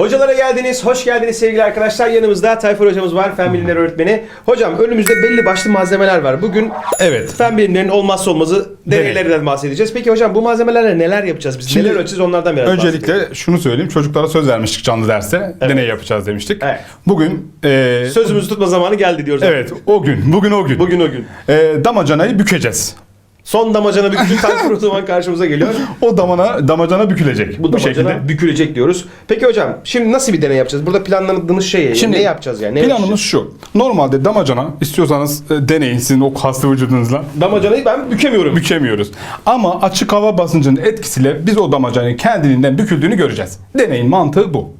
Hocalara geldiniz, hoş geldiniz sevgili arkadaşlar. Yanımızda Tayfur hocamız var, fen bilimleri öğretmeni. Hocam önümüzde belli başlı malzemeler var. Bugün Evet. fen bilimlerinin olmazsa olmazı Deney. deneylerden bahsedeceğiz. Peki hocam bu malzemelerle neler yapacağız biz? Şimdi neler ölçeceğiz onlardan biraz bahsedelim. Öncelikle şunu söyleyeyim. Çocuklara söz vermiştik canlı derste. Deney yapacağız demiştik. Evet. Bugün e, Sözümüzü tutma zamanı geldi diyoruz. Evet, o gün. Bugün o gün. Bugün o gün. E, damacanayı bükeceğiz. Son damacana bir küçük Tayfur o zaman karşımıza geliyor. O damana damacana bükülecek. Bu, Bu, damacana şekilde. bükülecek diyoruz. Peki hocam şimdi nasıl bir deney yapacağız? Burada planladığınız şey Şimdi ne yapacağız yani? Ne Planımız şu. Normalde damacana istiyorsanız e, deneyin sizin o kaslı vücudunuzla. Damacanayı ben bükemiyorum. Bükemiyoruz. Ama açık hava basıncının etkisiyle biz o damacanın kendiliğinden büküldüğünü göreceğiz. Deneyin mantığı bu.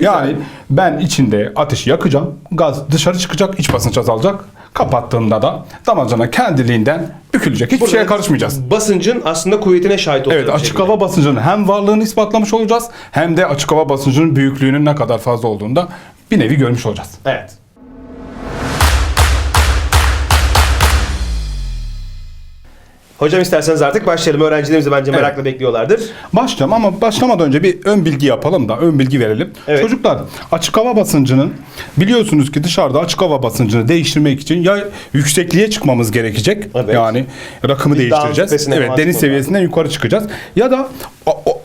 Yani ben içinde ateşi yakacağım, gaz dışarı çıkacak, iç basınç azalacak. Kapattığımda da damacana kendiliğinden bükülecek. Hiçbir şeye karışmayacağız. Basıncın aslında kuvvetine şahit olacağız. Evet açık şekilde. hava basıncının hem varlığını ispatlamış olacağız hem de açık hava basıncının büyüklüğünün ne kadar fazla olduğunu da bir nevi görmüş olacağız. Evet. Hocam isterseniz artık başlayalım. Öğrencilerimiz de bence merakla bekliyorlardır. Başlayalım ama başlamadan önce bir ön bilgi yapalım da ön bilgi verelim. Evet. Çocuklar açık hava basıncının biliyorsunuz ki dışarıda açık hava basıncını değiştirmek için ya yüksekliğe çıkmamız gerekecek. Evet. Yani rakımı Bir değiştireceğiz. Evet deniz seviyesinden yukarı çıkacağız. Ya da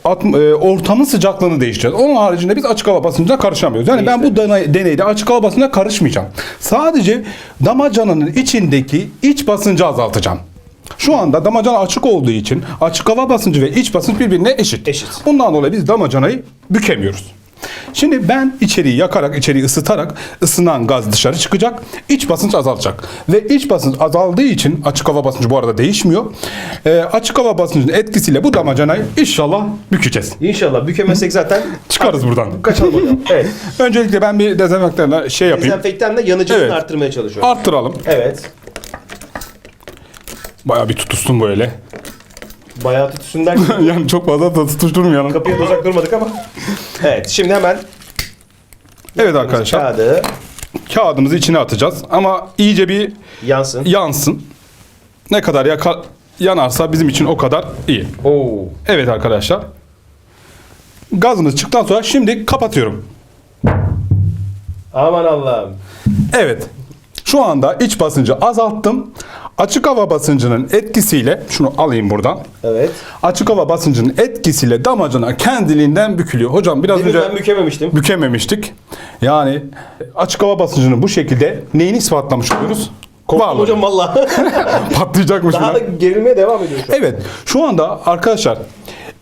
e, ortamın sıcaklığını değiştireceğiz. Onun haricinde biz açık hava basıncına karışamıyoruz. Yani ben bu deney- deneyde açık hava basıncına karışmayacağım. Sadece damacananın içindeki iç basıncı azaltacağım. Şu anda damacana açık olduğu için açık hava basıncı ve iç basınç birbirine eşit. Eşit. Bundan dolayı biz damacanayı bükemiyoruz. Şimdi ben içeriği yakarak, içeriği ısıtarak ısınan gaz dışarı çıkacak. iç basınç azalacak. Ve iç basınç azaldığı için açık hava basıncı bu arada değişmiyor. Ee, açık hava basıncının etkisiyle bu damacanayı inşallah bükeceğiz. İnşallah bükemezsek zaten Çıkarız buradan. kaçalım hocam. Evet. Öncelikle ben bir dezenfektanla şey yapayım. Dezenfektanla yanıcılığını Evet. arttırmaya çalışıyorum. Arttıralım. Evet. Bayağı bir tutuşsun böyle. Bayağı tutuşun derken yani çok fazla da tutuşturmayalım. kapıya da uzak durmadık ama. Evet. Şimdi hemen Evet arkadaşlar. kağıdı Kağıdımızı içine atacağız. Ama iyice bir yansın. yansın. Ne kadar yaka, yanarsa bizim için o kadar iyi. Oo. Evet arkadaşlar. Gazımız çıktıktan sonra şimdi kapatıyorum. Aman Allah'ım. Evet. Şu anda iç basıncı azalttım. Açık hava basıncının etkisiyle şunu alayım buradan. Evet. Açık hava basıncının etkisiyle damacana kendiliğinden bükülüyor. Hocam biraz Demin önce ben bükememiştim. bükememiştik. Yani açık hava basıncını bu şekilde neyini ispatlamış oluyoruz? Korktum hocam valla. Patlayacakmış. Daha da gerilmeye devam ediyor şu an. Evet. Şu anda arkadaşlar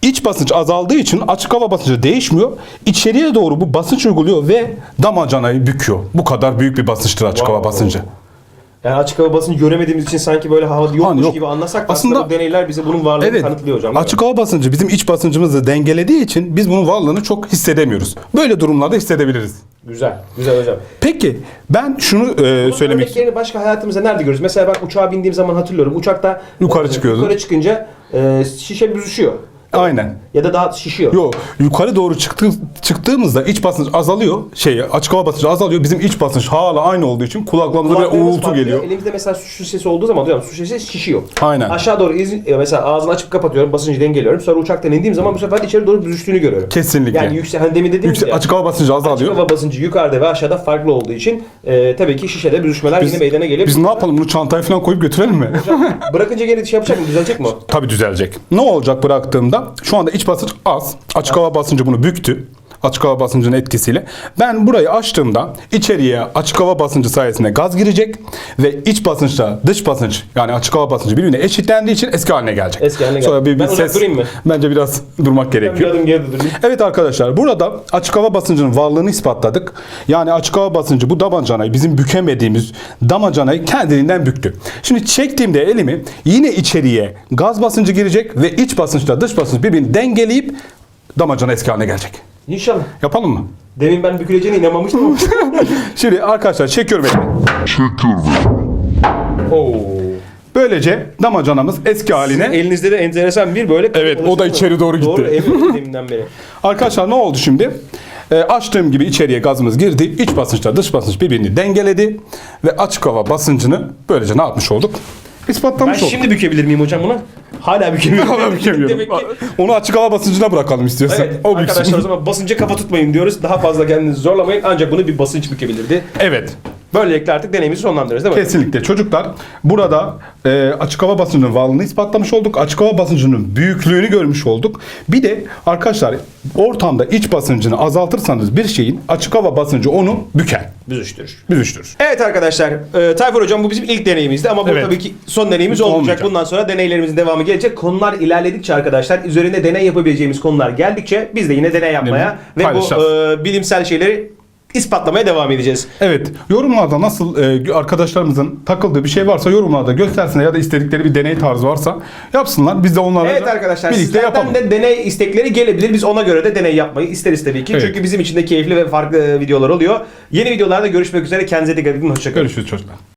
iç basınç azaldığı için açık hava basıncı değişmiyor. İçeriye doğru bu basınç uyguluyor ve damacanayı büküyor. Bu kadar büyük bir basınçtır açık hava Wow. basıncı. Yani açık hava basıncı göremediğimiz için sanki böyle hava yokmuş Hani yok. gibi anlasak da aslında, Aslında- bu deneyler bize bunun varlığını Evet. kanıtlıyor hocam. Açık hava basıncı bizim iç basıncımızı dengelediği için biz bunun varlığını çok hissedemiyoruz. Böyle durumlarda hissedebiliriz. Güzel. Güzel hocam. Peki ben şunu e, Bunun söylemek örneklerini başka hayatımızda nerede görüyoruz? Mesela ben uçağa bindiğim zaman hatırlıyorum. Uçakta Yukarı e, çıkıyordun. Yukarı çıkınca e, şişe büzüşüyor. Aynen. Ya da daha şişiyor. Yo yukarı doğru çıktı, çıktığımızda iç basınç azalıyor. Şey açık hava basıncı azalıyor. Bizim iç basınç hala aynı olduğu için kulaklarımıza bir Kulaklarımız uğultu patlıyor. geliyor. Elimizde mesela su şişesi olduğu zaman hocam su şişesi şişiyor. Aynen. Aşağı doğru iz, mesela ağzını açıp kapatıyorum basıncı dengeliyorum. Sonra uçaktan indiğim zaman bu sefer içeri doğru büzüştüğünü görüyorum. Kesinlikle. Yani yüksek hani demin dediğim Yüksek, ya. açık hava basıncı Açık azalıyor. hava basıncı yukarıda ve aşağıda farklı olduğu için e, tabii ki şişede büzüşmeler yine meydana geliyor. Biz ne yapalım bunu çantaya falan koyup götürelim mi? Bırakınca gene şey yapacak mı? Düzelecek mi o? Tabii düzelecek. Ne olacak bıraktığımda? Şu anda iç basınç az. Açık hava basıncı bunu büktü. Açık hava basıncının etkisiyle. Ben burayı açtığımda içeriye açık hava basıncı sayesinde gaz girecek ve iç basınçla dış basınç yani açık hava basıncı birbirine eşitlendiği için eski haline gelecek. Eski haline Sonra gelecek. bir, bir Ben ses durayım mı? bence biraz durmak Ben bir gerekiyor. adım geride durayım. Evet arkadaşlar burada açık hava basıncının varlığını ispatladık. Yani açık hava basıncı bu damacanayı bizim bükemediğimiz damacanayı kendiliğinden büktü. Şimdi çektiğimde elimi yine içeriye gaz basıncı girecek ve iç basınçla dış basınç birbirini dengeleyip damacana eski haline gelecek. İnşallah. Yapalım mı? Demin ben büküleceğine inanmamıştım ama. Şimdi arkadaşlar çekiyorum elimi. Oo. Böylece damacanamız eski haline. Elinizde de enteresan bir böyle Evet, o da içeri doğru gitti. Doğru deminden beri. Arkadaşlar ne oldu şimdi? E, açtığım gibi içeriye gazımız girdi. İç basınçla dış basınç birbirini dengeledi. Ve açık hava basıncını böylece ne yapmış olduk? Ben ispatlamış olduk. şimdi bükebilir miyim hocam bunu? Hala bükemiyorum. Hala bükemiyorum. Demek ki Onu açık hava basıncına bırakalım istiyorsan. Evet o büksün. arkadaşlar o zaman basınca kafa tutmayın diyoruz. Daha fazla kendinizi zorlamayın. Ancak bunu bir basınç bükebilirdi. Evet. Böylelikle artık deneyimizi sonlandırırız değil mi? Kesinlikle çocuklar burada e, açık hava basıncının varlığını ispatlamış olduk. Açık hava basıncının büyüklüğünü görmüş olduk. Bir de arkadaşlar ortamda iç basıncını azaltırsanız bir şeyin açık hava basıncı onu büker. Büzüştürür. Büzüştürür. Evet arkadaşlar, e, Tayfur Hocam bu bizim ilk deneyimizdi ama bu Evet. tabii ki son deneyimiz olmayacak. Olmayacak. Bundan sonra deneylerimizin devamı gelecek. Konular ilerledikçe arkadaşlar, üzerinde deney yapabileceğimiz konular geldikçe biz de yine deney yapmaya ve bu Paylaşacağız. e, bilimsel şeyleri ispatlamaya devam edeceğiz. Evet. Yorumlarda nasıl e, arkadaşlarımızın takıldığı bir şey varsa yorumlarda göstersinler ya da istedikleri bir deney tarzı varsa yapsınlar. Biz de onlarla Evet arkadaşlar birlikte sizlerden yapalım. de deney istekleri gelebilir. Biz ona göre de deney yapmayı isteriz tabii ki. Evet. Çünkü bizim için de keyifli ve farklı videolar oluyor. Yeni videolarda görüşmek üzere. Kendinize dikkat edin. Hoşçakalın. Görüşürüz çocuklar.